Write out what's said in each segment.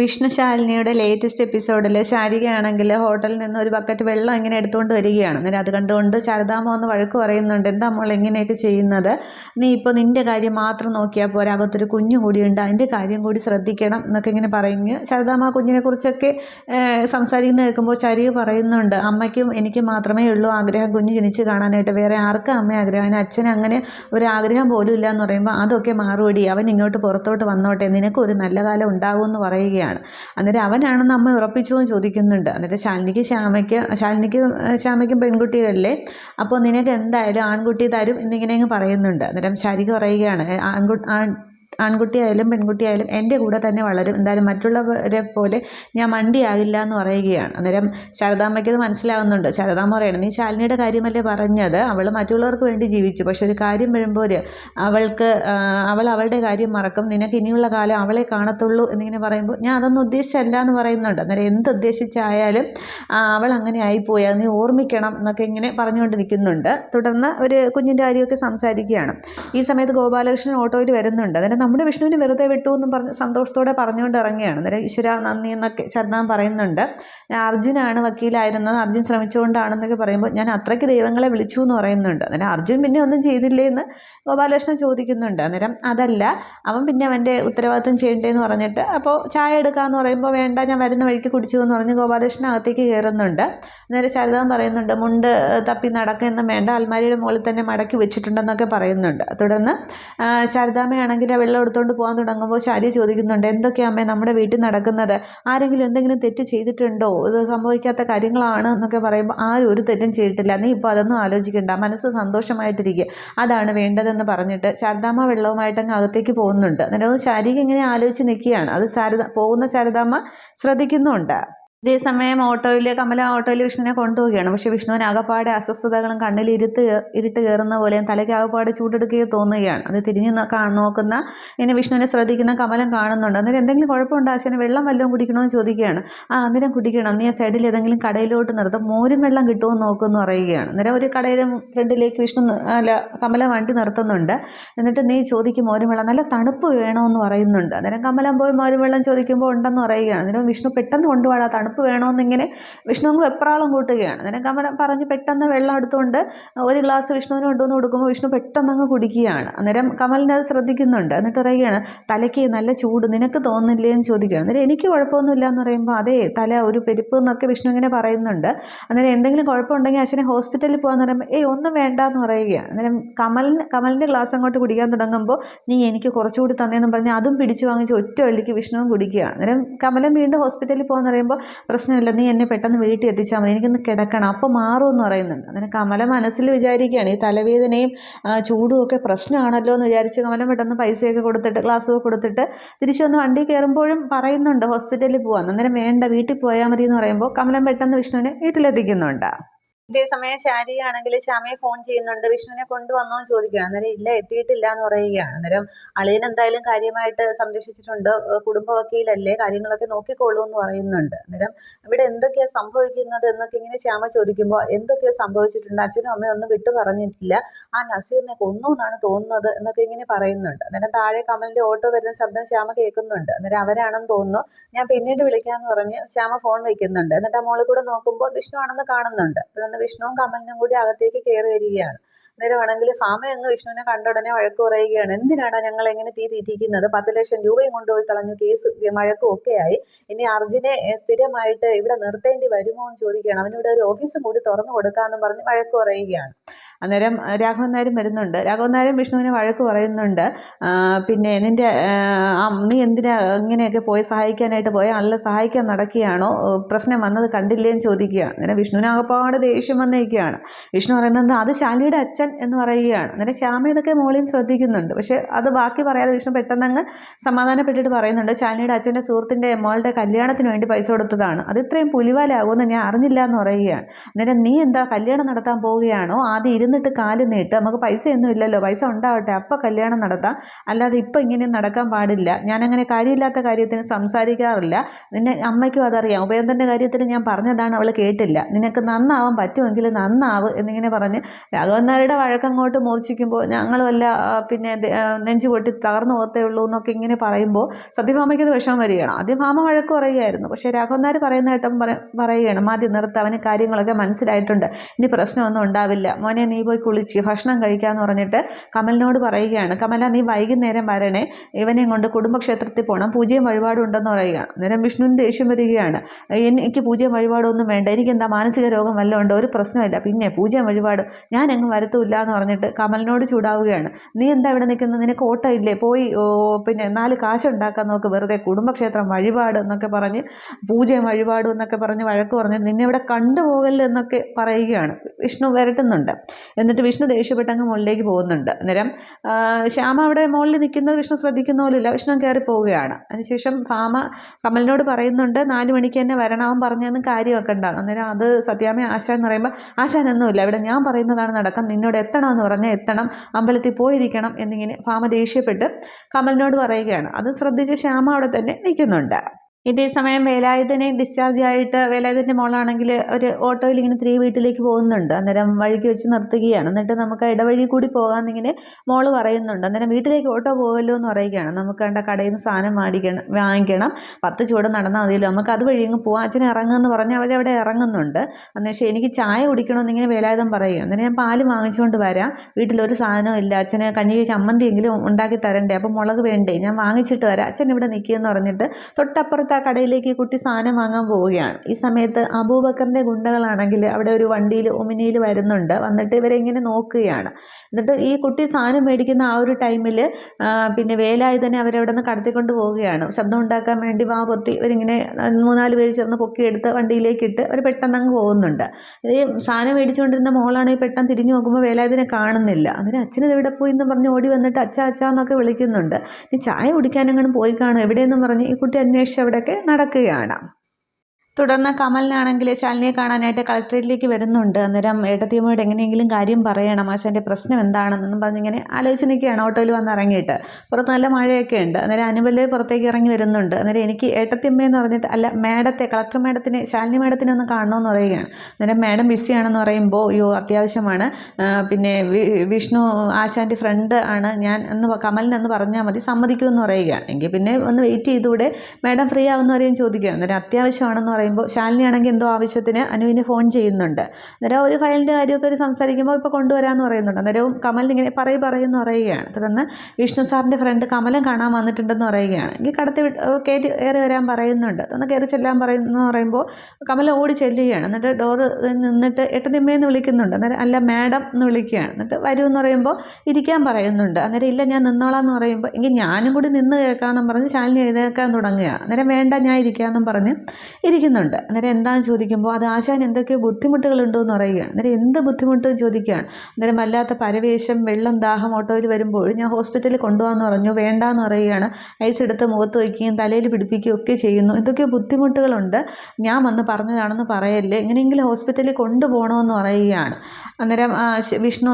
വിഷ്ണുശാലിനിയുടെ latest എപ്പിസോഡിൽ ശാരികയാണെങ്കിൽ ഹോട്ടലിൽ നിന്ന് ഒരു ബക്കറ്റ് വെള്ളം ഇങ്ങനെ എടുത്തുകൊണ്ട് വരികയാണ്. അന്നേരം അത് കണ്ടുകൊണ്ട് ശാരദാമ്മ ഒന്ന് വഴക്ക് പറയുന്നുണ്ട് എന്താ മോൾ എങ്ങനെയൊക്കെ ചെയ്യുന്നത്? നീ ഇപ്പോൾ നിന്റെ കാര്യം മാത്രം നോക്കിയാൽ പോരാ അകത്തൊരു കുഞ്ഞു കൂടിയുണ്ട് അതിന്റെ കാര്യം കൂടി ശ്രദ്ധിക്കണം എന്നൊക്കെ ഇങ്ങനെ പറഞ്ഞ് കുഞ്ഞിനെ കുറിച്ചൊക്കെ സംസാരിക്കുന്ന കേൾക്കുമ്പോൾ ശാരിക പറയുന്നുണ്ട് അമ്മയ്ക്കും എനിക്ക് മാത്രമേ ഉള്ളൂ ആഗ്രഹം കുഞ്ഞ് ജനിച്ച് കാണാനായിട്ട്. വേറെ ആർക്കും അമ്മ ആഗ്രഹം? അതിന് അച്ഛന് അങ്ങനെ ഒരു ആഗ്രഹം പോലും ഇല്ല എന്ന് പറയുമ്പോൾ അതൊക്കെ മാറുപടി അവൻ ഇങ്ങോട്ട് പുറത്തോട്ട് വന്നോട്ടെ നിനക്കൊരു നല്ല കാലം ഉണ്ടാകുമെന്ന് പറയുകയാണ്. അന്നേരം അവനാണെന്ന് അമ്മ ഉറപ്പിച്ചോ ചോദിക്കുന്നുണ്ട്. അന്നേരം ശാലിനിക്ക് ശ്യാമയ്ക്ക് ശാലിനിക്ക് ശ്യാമയ്ക്കും പെൺകുട്ടികളല്ലേ? അപ്പോൾ നിനക്ക് എന്തായാലും ആൺകുട്ടി തരും എന്നിങ്ങനെ അങ്ങ് പറയുന്നുണ്ട്. അന്നേരം ശാലിക്ക് പറയുകയാണ് ആൺകുട്ടി ആൺ ആൺകുട്ടിയായാലും പെൺകുട്ടിയായാലും എന്റെ കൂടെ തന്നെ വളരും. എന്തായാലും മറ്റുള്ളവരെ പോലെ ഞാൻ മണ്ടിയാകില്ല എന്ന് പറയുകയാണ്. അന്നേരം ശാരദാമ്മയ്ക്ക് അത് മനസ്സിലാവുന്നുണ്ട്. ശാരദാമ്മ പറയണം നീ ശാലിനിയുടെ കാര്യമല്ലേ പറഞ്ഞത്? അവൾ മറ്റുള്ളവർക്ക് വേണ്ടി ജീവിച്ചു. പക്ഷെ ഒരു കാര്യം വരുമ്പോൾ അവൾക്ക് അവൾ അവളുടെ കാര്യം മറക്കും. നിനക്ക് ഇനിയുള്ള കാലം അവളെ കാണത്തുള്ളൂ എന്നിങ്ങനെ പറയുമ്പോൾ ഞാൻ അതൊന്നും ഉദ്ദേശിച്ചല്ല എന്ന് പറയുന്നുണ്ട്. അന്നേരം എന്ത് ഉദ്ദേശിച്ചായാലും അവൾ അങ്ങനെ ആയിപ്പോയി. അത് നീ ഓർമ്മിക്കണം എന്നൊക്കെ ഇങ്ങനെ പറഞ്ഞുകൊണ്ട് നിൽക്കുന്നുണ്ട് തുടർന്ന് ഒരു കുഞ്ഞിന്റെ കാര്യമൊക്കെ സംസാരിക്കുകയാണ്. ഈ സമയത്ത് ഗോപാലകൃഷ്ണൻ ഓട്ടോയിൽ വരുന്നുണ്ട്. അന്നേരം നമ്മുടെ വിഷ്ണുവിന് വെറുതെ വിട്ടു എന്ന് പറഞ്ഞ് സന്തോഷത്തോടെ പറഞ്ഞുകൊണ്ട് ഇറങ്ങുകയാണ്. അന്നേരം ഈശ്വര നന്ദി എന്നൊക്കെ ശരണം പറയുന്നുണ്ട്. അർജുനാണ് വക്കീലായിരുന്നത്. അർജുൻ ശ്രമിച്ചുകൊണ്ടാണെന്നൊക്കെ പറയുമ്പോൾ ഞാൻ അത്രയ്ക്ക് ദൈവങ്ങളെ വിളിച്ചു എന്ന് പറയുന്നുണ്ട്. അന്നേരം അർജുൻ പിന്നെ ഒന്നും ചെയ്തില്ലേ എന്ന് ഗോപാലകൃഷ്ണൻ ചോദിക്കുന്നുണ്ട്. അന്നേരം അതല്ല അവൻ പിന്നെ അവന്റെ ഉത്തരവാദിത്വം ചെയ്യണ്ടേന്ന് പറഞ്ഞിട്ട് അപ്പോൾ ചായ എടുക്കാമെന്ന് പറയുമ്പോൾ വേണ്ട ഞാൻ വരുന്ന വഴിക്ക് കുടിച്ചു എന്ന് പറഞ്ഞ് ഗോപാലകൃഷ്ണൻ അകത്തേക്ക് കയറുന്നുണ്ട്. അന്നേരം ശരദാൻ പറയുന്നുണ്ട് മുണ്ട് തപ്പി നടക്കുന്ന വേണ്ട അൽമാരിയുടെ മുകളിൽ തന്നെ മടക്കി വെച്ചിട്ടുണ്ടെന്നൊക്കെ പറയുന്നുണ്ട്. തുടർന്ന് ശാരദാമ്മയാണെങ്കിൽ ആ വെള്ളം എടുത്തുകൊണ്ട് പോകാൻ തുടങ്ങുമ്പോൾ ശാരി ചോദിക്കുന്നുണ്ട് എന്തൊക്കെയാ അമ്മേ നമ്മുടെ വീട്ടിൽ നടക്കുന്നത്? ആരെങ്കിലും എന്തെങ്കിലും തെറ്റ് ചെയ്തിട്ടുണ്ടോ? ഇത് സംഭവിക്കാത്ത കാര്യങ്ങളാണ്? എന്നൊക്കെ പറയുമ്പോൾ ആരും ഒരു തെറ്റും ചെയ്തിട്ടില്ല. നീ ഇപ്പോൾ അതൊന്നും ആലോചിക്കണ്ട. മനസ്സ് സന്തോഷമായിട്ടിരിക്കുക അതാണ് വേണ്ടതെന്ന് പറഞ്ഞിട്ട് ശാരദാമ്മ വെള്ളവുമായിട്ട് അങ്ങ് അകത്തേക്ക് പോകുന്നുണ്ട്. അന്നേരം ശാരിക ഇങ്ങനെ ആലോചിച്ച് നിൽക്കുകയാണ്. അത് ശാരദ പോകുന്ന ശാരദാമ്മ ശ്രദ്ധിക്കുന്നുണ്ട്. ഇതേസമയം ഓട്ടോയിൽ കമല ഓട്ടോയിൽ വിഷ്ണുവിനെ കൊണ്ടുപോവുകയാണ്. പക്ഷെ വിഷ്ണുവിന് ആകപ്പാടെ അസ്വസ്ഥതകളും കണ്ണിൽ ഇരുത്ത് ഇരുട്ട് കയറുന്ന പോലെയും തലയ്ക്ക് ആകപ്പാടെ ചൂടെടുക്കുകയും തോന്നുകയാണ്. അത് തിരിഞ്ഞ് നോക്കുന്ന ഇനി വിഷ്ണുവിനെ ശ്രദ്ധിക്കുന്ന കമലം കാണുന്നുണ്ട്. അന്നേരം എന്തെങ്കിലും കുഴപ്പമുണ്ടോ? അച്ഛന് വെള്ളം വല്ലതും കുടിക്കണമെന്ന് ചോദിക്കുകയാണ്. ആ അന്നേരം കുടിക്കണം. നീ ആ സൈഡിൽ ഏതെങ്കിലും കടയിലോട്ട് നിർത്തും. മോരും വെള്ളം കിട്ടുമെന്ന് നോക്കുമെന്ന് പറയുകയാണ്. അന്നേരം ഒരു കടയിലെ ഫ്രണ്ടിലേക്ക് വിഷ്ണു അല്ല കമല വണ്ടി നിർത്തുന്നുണ്ട്. എന്നിട്ട് നീ ചോദിക്കും മോരും വെള്ളം. നല്ല തണുപ്പ് വേണമെന്ന് പറയുന്നുണ്ട്. അന്നേരം കമലം പോയി മോരും വെള്ളം ചോദിക്കുമ്പോൾ ഉണ്ടെന്ന് പറയുകയാണ്. അന്നേരം വിഷ്ണു പെട്ടെന്ന് കൊണ്ടുപോകാൻ തണുപ്പ് വേണമെന്നിങ്ങനെ വിഷ്ണു അങ്ങ് വെപ്രാളം കൂട്ടുകയാണ്. അന്നേരം കമല പറഞ്ഞ് പെട്ടെന്ന് വെള്ളം എടുത്തുകൊണ്ട് ഒരു ഗ്ലാസ് വിഷ്ണുവിന് കൊണ്ടുവന്ന് കൊടുക്കുമ്പോൾ വിഷ്ണു പെട്ടെന്ന് അങ്ങ് കുടിക്കുകയാണ്. അന്നേരം കമലിനെ അത് ശ്രദ്ധിക്കുന്നുണ്ട്. എന്നിട്ട് പറയുകയാണ് തലയ്ക്ക് നല്ല ചൂട് നിനക്ക് തോന്നില്ലേ എന്ന് ചോദിക്കുകയാണ്. അന്നേരം എനിക്ക് കുഴപ്പമൊന്നുമില്ല എന്ന് പറയുമ്പോൾ അതേ തല ഒരു പെരുപ്പ് എന്നൊക്കെ വിഷ്ണു ഇങ്ങനെ പറയുന്നുണ്ട്. അന്നേരം എന്തെങ്കിലും കുഴപ്പമുണ്ടെങ്കിൽ അച്ഛനെ ഹോസ്പിറ്റലിൽ പോകാന്ന് പറയുമ്പോൾ ഏയ് ഒന്നും വേണ്ട എന്ന് പറയുകയാണ്. അന്നേരം കമലിന് കമലിന്റെ ഗ്ലാസ് അങ്ങോട്ട് കുടിക്കാൻ തുടങ്ങുമ്പോൾ നീ എനിക്ക് കുറച്ചുകൂടി തന്നെയെന്ന് പറഞ്ഞ് അതും പിടിച്ച് വാങ്ങിച്ച് ഒറ്റ വലിക്ക് വിഷ്ണുവും കുടിക്കുകയാണ്. അന്നേരം കമലം വീണ്ടും ഹോസ്പിറ്റലിൽ പോകാന്ന് പറയുമ്പോൾ പ്രശ്നമില്ല നീ എന്നെ പെട്ടെന്ന് വീട്ടിൽ എത്തിച്ചാൽ മതി. എനിക്കൊന്ന് കിടക്കണം. അപ്പോൾ മാറുമെന്ന് പറയുന്നുണ്ട്. അങ്ങനെ കമല മനസ്സിൽ വിചാരിക്കുകയാണ്. ഈ തലവേദനയും ചൂടും ഒക്കെ പ്രശ്നമാണല്ലോ എന്ന് വിചാരിച്ച് കമലം പെട്ടെന്ന് പൈസയൊക്കെ കൊടുത്തിട്ട് ഗ്ലാസ്സൊക്കെ കൊടുത്തിട്ട് തിരിച്ചു വന്ന് വണ്ടി കയറുമ്പോഴും പറയുന്നുണ്ട് ഹോസ്പിറ്റലിൽ പോകാൻ അന്നേരം വേണ്ട വീട്ടിൽ പോയാൽ മതി എന്ന് പറയുമ്പോൾ കമലം പെട്ടെന്ന് വിഷ്ണുവിനെ വീട്ടിലെത്തിക്കുന്നുണ്ട്. ഇതേസമയം ശാരിയാണെങ്കിൽ ശ്യാമയെ ഫോൺ ചെയ്യുന്നുണ്ട്. വിഷ്ണുവിനെ കൊണ്ടുവന്നോ എന്ന് ചോദിക്കുകയാണ്. അന്നേരം ഇല്ല എത്തിയിട്ടില്ല എന്ന് പറയുകയാണ്. അന്നേരം അളിയൻ എന്തായാലും കാര്യമായിട്ട് സംരക്ഷിച്ചിട്ടുണ്ട്. കുടുംബ വക്കീലല്ലേ കാര്യങ്ങളൊക്കെ നോക്കിക്കോളൂ എന്ന് പറയുന്നുണ്ട്. അന്നേരം ഇവിടെ എന്തൊക്കെയാ സംഭവിക്കുന്നത് എന്നൊക്കെ ഇങ്ങനെ ശ്യാമ ചോദിക്കുമ്പോൾ എന്തൊക്കെയോ സംഭവിച്ചിട്ടുണ്ട്. അച്ഛനും അമ്മയും ഒന്നും വിട്ടു പറഞ്ഞിട്ടില്ല. ആ നസീറിനെ കൊന്നു എന്നാണ് തോന്നുന്നത് എന്നൊക്കെ ഇങ്ങനെ പറയുന്നുണ്ട്. അന്നേരം താഴെ കമലിന്റെ ഓട്ടോ വരുന്ന ശബ്ദം ശ്യാമ കേൾക്കുന്നുണ്ട്. അന്നേരം അവരാണെന്ന് തോന്നുന്നു. ഞാൻ പിന്നീട് വിളിക്കാന്ന് പറഞ്ഞ് ശ്യാമ ഫോൺ വെക്കുന്നുണ്ട്. എന്നിട്ട് ആ മോളിൽ കൂടെ നോക്കുമ്പോൾ വിഷ്ണു ആണെന്ന് കാണുന്നുണ്ട്. വിഷ്ണുവും കമലിനും കൂടി അകത്തേക്ക് കയറി വരികയാണ്. അന്നേരമാണെങ്കിൽ ഫാമ അങ്ങ് വിഷ്ണുവിനെ കണ്ട ഉടനെ വഴക്ക് പറയുകയാണ്. എന്തിനാണ് ഞങ്ങൾ എങ്ങനെ തീ തീറ്റിക്കുന്നത്? പത്ത് ലക്ഷം രൂപയും കൊണ്ടുപോയി കളഞ്ഞു. കേസ് വഴക്കും ആയി. ഇനി അർജുനെ സ്ഥിരമായിട്ട് ഇവിടെ നിർത്തേണ്ടി വരുമോ എന്ന് ചോദിക്കുകയാണ്. അവനിവിടെ ഒരു ഓഫീസും കൂടി തുറന്നു കൊടുക്കാമെന്ന് പറഞ്ഞ് വഴക്ക് പറയുകയാണ്. അന്നേരം രാഘവൻ നായരും വരുന്നുണ്ട്. രാഘവൻ നായരും വിഷ്ണുവിനെ വഴക്ക് പറയുന്നുണ്ട്. പിന്നെ നിന്റെ നീ എന്തിനാ ഇങ്ങനെയൊക്കെ പോയി സഹായിക്കാനായിട്ട് പോയ? ആളെ സഹായിക്കാൻ നടക്കുകയാണോ? പ്രശ്നം വന്നത് കണ്ടില്ലേന്ന് ചോദിക്കുകയാണ് അന്നേരം വിഷ്ണുവിന് ആകപ്പാട് ദേഷ്യം വന്നേക്കുകയാണ്. വിഷ്ണു പറയുന്നത് അത് ശാലിയുടെ അച്ഛൻ എന്ന് പറയുകയാണ്. അന്നേരം ശ്യാമ ഇതൊക്കെ മോളിയും ശ്രദ്ധിക്കുന്നുണ്ട്. പക്ഷേ അത് ബാക്കി പറയാതെ വിഷ്ണു പെട്ടെന്നങ്ങ് സമാധാനപ്പെട്ടിട്ട് പറയുന്നുണ്ട്. ശാലിയുടെ അച്ഛന്റെ സുഹൃത്തിന്റെ മോളുടെ കല്യാണത്തിന് വേണ്ടി പൈസ കൊടുത്തതാണ്. അത് ഇത്രയും പുലിവാലാകുമെന്ന് ഞാൻ അറിഞ്ഞില്ല എന്ന് പറയുകയാണ്. അന്നേരം നീ എന്താ കല്യാണം നടത്താൻ പോവുകയാണോ? ആദ്യം എന്നിട്ട് കാൽ നീട്ട്. നമുക്ക് പൈസയൊന്നും ഇല്ലല്ലോ. പൈസ ഉണ്ടാവട്ടെ. അപ്പോൾ കല്യാണം നടത്താം. അല്ലാതെ ഇപ്പം ഇങ്ങനെ നടക്കാൻ പാടില്ല. ഞാനങ്ങനെ കാര്യമില്ലാത്ത കാര്യത്തിന് സംസാരിക്കാറില്ല. നിന്നെ അമ്മയ്ക്കും അതറിയാം. ഉപേന്ദ്രന്റെ കാര്യത്തിന് ഞാൻ പറഞ്ഞതാണ്. അവൾ കേട്ടില്ല. നിനക്ക് നന്നാവാൻ പറ്റുമെങ്കിൽ നന്നാവ് എന്നിങ്ങനെ പറഞ്ഞ് രാഘവന്നാരുടെ വഴക്കങ്ങോട്ട് മോചിക്കുമ്പോൾ ഞങ്ങളുമല്ല പിന്നെ നെഞ്ചു പൊട്ടി തകർന്നു പോകത്തേ ഉള്ളൂ എന്നൊക്കെ ഇങ്ങനെ പറയുമ്പോൾ സത്യഭാമയ്ക്ക് അത് വിഷമം വരികയാണ്. ആദ്യം ഭാമ വഴക്ക് പറയുകയായിരുന്നു. പക്ഷേ രാഘവന്നാർ പറയുന്ന കേട്ടം പറ- പറയുകയാണ് മാതി നിർത്ത്. അവന് കാര്യങ്ങളൊക്കെ മനസ്സിലായിട്ടുണ്ട്. ഇനി പ്രശ്നമൊന്നും ഉണ്ടാവില്ല. മോനെ നീ പോയി കുളിച്ച് ഭക്ഷണം കഴിക്കാമെന്ന് പറഞ്ഞിട്ട് കമലിനോട് പറയുകയാണ് കമല നീ വൈകുന്നേരം വരണേ. ഇവനെ കൊണ്ട് കുടുംബക്ഷേത്രത്തിൽ പോകണം പൂജയും വഴിപാടും ഉണ്ടെന്ന് പറയുകയാണ് അന്നേരം വിഷ്ണുവിന് ദേഷ്യം വരികയാണ് എനിക്ക് പൂജയും വഴിപാടൊന്നും വേണ്ട. എനിക്ക് എന്താ മാനസിക രോഗം വല്ലതും ഒരു പ്രശ്നമില്ല പിന്നെ പൂജയും വഴിപാട് ഞാൻ അങ്ങ് വരത്തുമില്ല എന്ന് പറഞ്ഞിട്ട് കമലിനോട് ചൂടാവുകയാണ് നീ എന്താ ഇവിടെ നിൽക്കുന്നത്? നിനക്ക് ഓട്ടം ഇല്ലേ പോയി പിന്നെ നാല് കാശുണ്ടാക്കാൻ നോക്ക്. വെറുതെ കുടുംബക്ഷേത്രം വഴിപാട് എന്നൊക്കെ പറഞ്ഞ് പൂജയും വഴിപാടും എന്നൊക്കെ പറഞ്ഞ് വഴക്ക് പറഞ്ഞ് നിന്നെ ഇവിടെ കണ്ടുപോകല്ലേ എന്നൊക്കെ പറയുകയാണ്. വിഷ്ണു വരട്ടുന്നുണ്ട്. എന്നിട്ട് വിഷ്ണു ദേഷ്യപ്പെട്ട് അങ്ങ് മുകളിലേക്ക് പോകുന്നുണ്ട്. അന്നേരം ശ്യാമ അവിടെ മുകളിൽ നിൽക്കുന്നത് വിഷ്ണു ശ്രദ്ധിക്കുന്ന പോലില്ല വിഷ്ണു കയറി പോവുകയാണ്. അതിനുശേഷം ഭാമ കമലിനോട് പറയുന്നുണ്ട് നാല് മണിക്ക് തന്നെ വരണവൻ പറഞ്ഞൊന്നും കാര്യമൊക്കെ ഉണ്ടാകും അന്നേരം അത് സത്യാമ്മ ആശാൻ എന്ന് പറയുമ്പോൾ ആശാനൊന്നുമില്ല. ഇവിടെ ഞാൻ പറയുന്നതാണ് നടക്കം. നിന്നോട് എത്തണമെന്ന് പറഞ്ഞാൽ എത്തണം. അമ്പലത്തിൽ പോയിരിക്കണം. എന്നിങ്ങനെ ഭാമ ദേഷ്യപ്പെട്ട് കമലിനോട് പറയുകയാണ്. അത് ശ്രദ്ധിച്ച് ശ്യാമ അവിടെ തന്നെ നിൽക്കുന്നുണ്ട്. ഇതേ സമയം വേലായുധനെ ഡിസ്ചാർജ് ആയിട്ട് വേലായുധന്റെ മോളാണെങ്കിൽ ഒരു ഓട്ടോയിൽ ഇങ്ങനെ തിരികെ വീട്ടിലേക്ക് പോകുന്നുണ്ട്. അന്നേരം വഴിക്ക് വെച്ച് നിർത്തുകയാണ്. എന്നിട്ട് നമുക്ക് ഇടവഴി കൂടി പോകാമെന്നിങ്ങനെ മോൾ പറയുന്നുണ്ട്. അന്നേരം വീട്ടിലേക്ക് ഓട്ടോ പോകുമല്ലോ എന്ന് പറയുകയാണ്. നമുക്ക് കണ്ട കടയിൽ നിന്ന് സാധനം വാങ്ങിക്കണം വാങ്ങിക്കണം. പത്ത് ചൂട് നടന്നാൽ മതിയല്ലോ. നമുക്ക് അത് വഴി അങ്ങ് പോകാം അച്ഛൻ ഇറങ്ങുമെന്ന് പറഞ്ഞ് അവരവിടെ ഇറങ്ങുന്നുണ്ട്. അന്നേരം എനിക്ക് ചായ കുടിക്കണമെന്നിങ്ങനെ വേലായുധം പറയുക അന്നേരം ഞാൻ പാൽ വാങ്ങിച്ചുകൊണ്ട് വരാം. വീട്ടിലൊരു സാധനവും ഇല്ല. അച്ഛന് കഞ്ഞി ചമ്മന്തിയെങ്കിലും ഉണ്ടാക്കി തരണ്ടേ. അപ്പോൾ മുളക് വേണ്ടേ. ഞാൻ വാങ്ങിച്ചിട്ട് വരാം. അച്ഛൻ ഇവിടെ നിൽക്കുകയെന്ന് പറഞ്ഞിട്ട് തൊട്ടപ്പുറത്ത് കടയിലേക്ക് കുട്ടി സാധനം വാങ്ങാൻ പോവുകയാണ്. ഈ സമയത്ത് അബൂബക്കറിന്റെ ഗുണ്ടകളാണെങ്കിൽ അവിടെ ഒരു വണ്ടിയിൽ ഒമിനിയിൽ വരുന്നുണ്ട്. വന്നിട്ട് ഇവരെ ഇങ്ങനെ നോക്കുകയാണ്. എന്നിട്ട് ഈ കുട്ടി സാധനം മേടിക്കുന്ന ആ ഒരു ടൈമിൽ പിന്നെ വേലായി തന്നെ അവരവിടെ നിന്ന് കടത്തിക്കൊണ്ട് പോവുകയാണ്. ശബ്ദം ഉണ്ടാക്കാൻ വേണ്ടി വാ പൊത്തി ഇവരിങ്ങനെ മൂന്നാൽ പേര് ചേർന്ന് പൊക്കിയെടുത്ത് വണ്ടിയിലേക്ക് ഇട്ട് അവർ പെട്ടെന്ന് അങ്ങ് പോകുന്നുണ്ട്. ഈ സാധനം മേടിച്ചുകൊണ്ടിരുന്ന മോളാണെങ്കിൽ പെട്ടെന്ന് തിരിഞ്ഞു നോക്കുമ്പോൾ വേലായുധനെ കാണുന്നില്ല. അന്നേരം അച്ഛനത് എവിടെ പോയി എന്ന് പറഞ്ഞ് ഓടി വന്നിട്ട് അച്ഛ അച്ഛ എന്നൊക്കെ വിളിക്കുന്നുണ്ട്. ഈ ചായ കുടിക്കാനെങ്കിലും പോയി കാണും എവിടെയെന്ന് പറഞ്ഞ് ഈ കുട്ടി അന്വേഷിച്ച് അവിടെയൊക്കെ നടക്കുകയാണ്. തുടർന്ന് കമലിനാണെങ്കിൽ ശാലിനിയെ കാണാനായിട്ട് കളക്ടറേറ്റിലേക്ക് വരുന്നുണ്ട്. അന്നേരം ഏട്ടത്തിയമ്മയോട് എങ്ങനെയെങ്കിലും കാര്യം പറയണം. ആശാന്റെ പ്രശ്നം എന്താണെന്നൊന്നും പറഞ്ഞിങ്ങനെ ആലോചിച്ച് നിൽക്കുകയാണ്. ഓട്ടോയിൽ വന്ന് ഇറങ്ങിയിട്ട്. പുറത്ത് നല്ല മഴയൊക്കെ ഉണ്ട്. അന്നേരം അനുവല്ലേ പുറത്തേക്ക് ഇറങ്ങി വരുന്നുണ്ട്. അന്നേരം എനിക്ക് ഏട്ടത്തിയമ്മയെന്ന് പറഞ്ഞിട്ട് അല്ല മേഡത്തെ കളക്ടർ മേഡത്തിനെ ശാലിനി മേഡത്തിനെ ഒന്ന് കാണണമെന്ന് പറയുകയാണ്. അന്നേരം മാഡം ബിസിയാണെന്ന് പറയുമ്പോൾ അയ്യോ അത്യാവശ്യമാണ്. പിന്നെ വിഷ്ണു ആശാന്റെ ഫ്രണ്ട് ആണ്. ഞാൻ എന്ന് കമലിനെന്ന് പറഞ്ഞാൽ മതി സമ്മതിക്കുമെന്ന് പറയുകയാണ്. എങ്കിൽ പിന്നെ ഒന്ന് വെയിറ്റ് ചെയ്തുകൂടെ. മാഡം ഫ്രീ ആവുമെന്ന് വരെയും ചോദിക്കുകയാണ്. അന്നേരം അത്യാവശ്യമാണെന്ന് പറയുമ്പോൾ ശാലിനി ആണെങ്കിൽ എന്തോ ആവശ്യത്തിന് അനുവിന് ഫോൺ ചെയ്യുന്നുണ്ട്. അന്നേരം ഒരു ഫയലിന്റെ കാര്യമൊക്കെ ഒരു സംസാരിക്കുമ്പോൾ ഇപ്പോൾ കൊണ്ടുവരാമെന്ന് പറയുന്നുണ്ട്. അന്നേരവും കമലിന് ഇങ്ങനെ പറയും പറയുമെന്ന് പറയുകയാണ്. തുടർന്ന് വിഷ്ണു സാറിന്റെ ഫ്രണ്ട് കമലം കാണാൻ വന്നിട്ടുണ്ടെന്ന് പറയുകയാണ് എങ്കിൽ കടത്തി കയറ്റി കയറി വരാൻ പറയുന്നുണ്ട്. ഒന്ന് കയറി ചെല്ലാൻ പറയുന്നു പറയുമ്പോൾ കമല ഓടി ചെല്ലുകയാണ്. എന്നിട്ട് ഡോറ് നിന്നിട്ട് എട്ടതിമ്മയെന്ന് വിളിക്കുന്നുണ്ട്. അന്നേരം അല്ല മാഡം എന്ന് വിളിക്കുകയാണ്. എന്നിട്ട് വരൂ എന്ന് പറയുമ്പോൾ ഇരിക്കാൻ പറയുന്നുണ്ട്. അന്നേരം ഇല്ല ഞാൻ നിന്നോളാം എന്ന് പറയുമ്പോൾ എങ്കിൽ ഞാനും കൂടി നിന്ന് കേൾക്കാമെന്നും പറഞ്ഞ് ശാലിനി എഴുന്നേൽക്കാൻ തുടങ്ങുകയാണ്. അന്നേരം വേണ്ട ഞാൻ ഇരിക്കാമെന്നും പറഞ്ഞ് ഇരിക്കുന്നുണ്ട് അന്നേരം എന്താണെന്ന് ചോദിക്കുമ്പോൾ അത് ആശാൻ എന്തൊക്കെയോ ബുദ്ധിമുട്ടുകളുണ്ടോ എന്ന് പറയുകയാണ്. അന്നേരം എന്ത് ബുദ്ധിമുട്ടും ചോദിക്കുകയാണ്. അന്നേരം വല്ലാത്ത പരവേശം വെള്ളം ദാഹം ഓട്ടോയിൽ വരുമ്പോൾ ഞാൻ ഹോസ്പിറ്റലിൽ കൊണ്ടുപോകാമെന്ന് പറഞ്ഞു വേണ്ട എന്ന് പറയുകയാണ്. ഐസ് എടുത്ത് മുഖത്ത് വയ്ക്കുകയും തലയിൽ പിടിപ്പിക്കുകയും ഒക്കെ ചെയ്യുന്നു. എന്തൊക്കെയോ ബുദ്ധിമുട്ടുകളുണ്ട്. ഞാൻ വന്ന് പറഞ്ഞതാണെന്ന് പറയല്ലേ. എങ്ങനെയെങ്കിലും ഹോസ്പിറ്റലിൽ കൊണ്ടുപോകണമെന്ന് പറയുകയാണ്. അന്നേരം വിഷ്ണു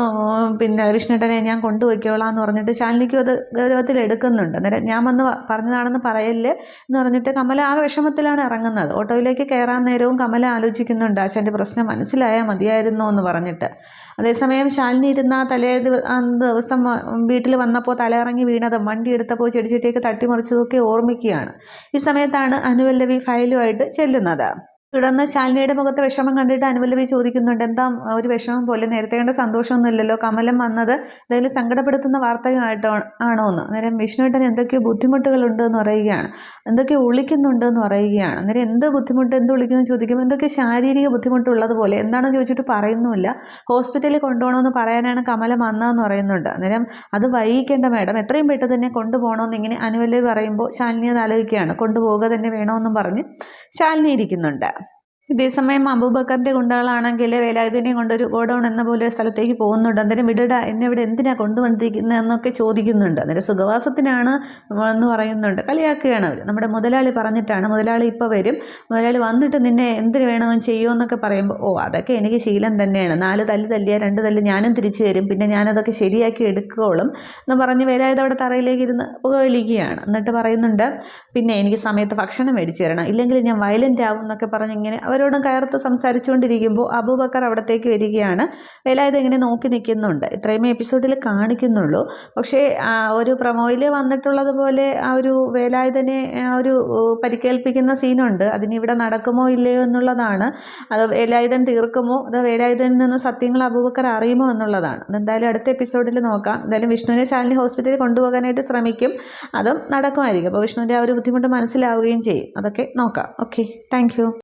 പിന്നെ വിഷ്ണുട്ടനെ ഞാൻ കൊണ്ടുപോയിക്കോളാം എന്ന് പറഞ്ഞിട്ട് ശാലിനിക്കും അത് ഗൗരവത്തിൽ എടുക്കുന്നുണ്ട്. അന്നേരം ഞാൻ വന്ന് പറഞ്ഞതാണെന്ന് പറയല്ലേ എന്ന് പറഞ്ഞിട്ട് കമല ആ വിഷമത്തിലാണ് ഇറങ്ങുന്നത്. ഓട്ടോയിലേക്ക് കയറാൻ നേരവും കമല ആലോചിക്കുന്നുണ്ട്. ആശാന്റെ പ്രശ്നം മനസ്സിലായാൽ മതിയായിരുന്നോ എന്ന് പറഞ്ഞിട്ട്. അതേസമയം ശാലിനി ഇരുന്ന തലേ ദിവസം വീട്ടിൽ വന്നപ്പോൾ തലയിറങ്ങി വീണതും വണ്ടി എടുത്തപ്പോൾ ചെടിച്ചട്ടിയൊക്കെ തട്ടിമറിച്ചതൊക്കെ ഓർമ്മിക്കുകയാണ്. ഈ സമയത്താണ് അനുവല്ലവി ഫയലുമായിട്ട് ചെല്ലുന്നത്. തുടർന്ന് ശാലിനിയുടെ മുഖത്ത് വിഷമം കണ്ടിട്ട് അനുവല്ലവി ചോദിക്കുന്നുണ്ട് എന്താ ഒരു വിഷമം പോലെ? നേരത്തെ കണ്ട സന്തോഷമൊന്നും ഇല്ലല്ലോ? കമലം വന്നത് അതായത് സങ്കടപ്പെടുത്തുന്ന വാർത്തയുമായിട്ടോ ആണോ എന്ന് അന്നേരം വിഷ്ണുവേട്ടൻ എന്തൊക്കെയോ ബുദ്ധിമുട്ടുകളുണ്ട് എന്ന് പറയുകയാണ്. എന്തൊക്കെയോ ഒളിക്കുന്നുണ്ട് എന്ന് പറയുകയാണ്. അന്നേരം എന്ത് ബുദ്ധിമുട്ട് എന്ത് വിളിക്കുന്നു ചോദിക്കുമ്പോൾ എന്തൊക്കെ ശാരീരിക ബുദ്ധിമുട്ടുള്ളത് പോലെ? എന്താണെന്ന് ചോദിച്ചിട്ട് പറയുന്നുമില്ല. ഹോസ്പിറ്റലിൽ കൊണ്ടുപോകണമെന്ന് പറയാനാണ് കമലം വന്നതെന്ന് പറയുന്നുണ്ട്. അന്നേരം അത് വൈകിക്കേണ്ട മാഡം എത്രയും പെട്ടെന്ന് തന്നെ കൊണ്ടുപോകണമെന്ന് ഇങ്ങനെ അനുവല്ലവി പറയുമ്പോൾ ശാലിനി അത് ആലോചിക്കുകയാണ്. കൊണ്ടുപോവുക തന്നെ വേണമെന്നും പറഞ്ഞ് ശാലിനി ഇരിക്കുന്നുണ്ട്. ഇതേസമയം അബൂബക്കറിന്റെ ഗുണ്ടകളാണെങ്കിൽ വേലായുധനെ കൊണ്ടൊരു ഗോഡൗൺ എന്ന പോലെ സ്ഥലത്തേക്ക് പോകുന്നുണ്ട്. അന്നേരം വിടട എന്നെ ഇവിടെ എന്തിനാണ് കൊണ്ടുവന്നിരിക്കുന്നതെന്നൊക്കെ ചോദിക്കുന്നുണ്ട്. അന്നേരം സുഖവാസത്തിനാണ് എന്ന് പറയുന്നുണ്ട്. കളിയാക്കുകയാണ് അവർ നമ്മുടെ മുതലാളി പറഞ്ഞിട്ടാണ് മുതലാളി ഇപ്പോൾ വരും. മുതലാളി വന്നിട്ട് നിന്നെ എന്തിന് വേണമെന്ന് ചെയ്യുമെന്നൊക്കെ പറയുമ്പോൾ ഓ അതൊക്കെ എനിക്ക് ശീലം തന്നെയാണ്. നാല് തല്ല് തല്ലിയാൽ രണ്ട് തല്ല് ഞാനും തിരിച്ചു തരും. പിന്നെ ഞാനതൊക്കെ ശരിയാക്കി എടുക്കുകയുള്ളൂ എന്ന് പറഞ്ഞ് വേലായുധ അവിടെ തറയിലേക്ക് ഇരുന്ന് പുകവലിക്കുകയാണ്. എന്നിട്ട് പറയുന്നുണ്ട് പിന്നെ എനിക്ക് സമയത്ത് ഭക്ഷണം മേടിച്ചു തരണം. ഇല്ലെങ്കിൽ ഞാൻ വയലന്റ് ആവും എന്നൊക്കെ പറഞ്ഞ് ഇങ്ങനെ അവരോടും കയർത്ത് സംസാരിച്ചുകൊണ്ടിരിക്കുമ്പോൾ അബൂബക്കർ അവിടത്തേക്ക് വരികയാണ്. വേലായുധ ഇങ്ങനെ നോക്കി നിൽക്കുന്നുണ്ട്. ഇത്രയുമേ എപ്പിസോഡിൽ കാണിക്കുന്നുള്ളൂ. പക്ഷേ ഒരു പ്രൊമോയിൽ വന്നിട്ടുള്ളത് പോലെ ആ ഒരു വേലായുധനെ ഒരു പരിക്കേൽപ്പിക്കുന്ന സീനുണ്ട്. അതിനിവിടെ നടക്കുമോ ഇല്ലയോ എന്നുള്ളതാണ്. അത് വേലായുധൻ തീർക്കുമോ? അതോ വേലായുധനിൽ നിന്ന് സത്യങ്ങൾ അബൂബക്കർ അറിയുമോ എന്നുള്ളതാണ്. അതെന്തായാലും അടുത്ത എപ്പിസോഡിൽ നോക്കാം. എന്തായാലും വിഷ്ണുവിനെ ശാലിനി ഹോസ്പിറ്റലിൽ കൊണ്ടുപോകാനായിട്ട് ശ്രമിക്കും. അതും നടക്കുമായിരിക്കും. അപ്പോൾ വിഷ്ണുവിന്റെ ആ ഒരു ബുദ്ധിമുട്ട് മനസ്സിലാവുകയും ചെയ്യും. അതൊക്കെ നോക്കാം. Okay thank